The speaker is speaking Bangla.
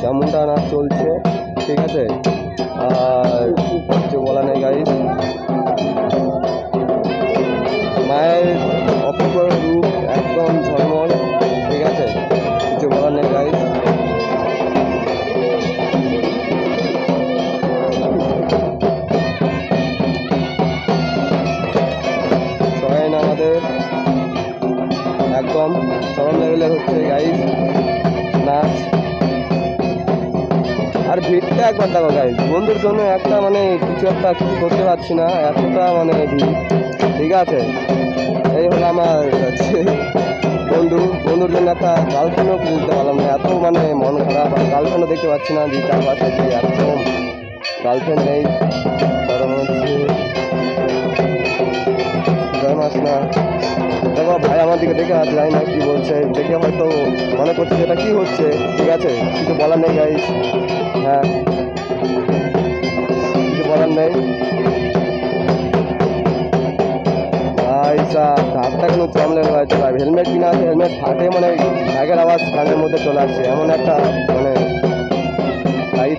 চামুন্ডা নাচ চলছে, ঠিক আছে? আর কিছু বলা নেই গাইস মায়ের অপূর্ব রূপ, একদম ঝলমল, ঠিক আছে? কিছু বলার নেই গাইস আমাদের, একদম চরম লেভেলে হচ্ছে গাইস আর ভিড়টা একবার দেখো গাইস বন্ধুর জন্য একটা মানে কিছু একটা কিছু করতে পারছি না, এতটা মানে ঠিক আছে? এই হলো আমার বন্ধু। বন্ধুর জন্য একটা গার্লফ্রেন্ডও বুঝতে পারলাম না, এত মানে মন খারাপ। আর গার্লফ্রেন্ডও দেখতে পাচ্ছি না যে চারপাশে একদম গার্লফ্রেন্ড নেই। কারণ হচ্ছে মাস না দেখো, ভাই আমার দিকে দেখে আছে জানি না, কি বলছে, দেখে হয়তো মনে করছে এটা কি হচ্ছে, ঠিক আছে, কিছু বলার নেই গাইস হ্যাঁ। কিছু বলার নেই। হাতটা কেন রয়েছে ভাই। হেলমেট কিনা আছে, হেলমেট ফাটে মানে ব্যাগের আওয়াজ কানের মধ্যে চলে আসছে, এমন একটা মানে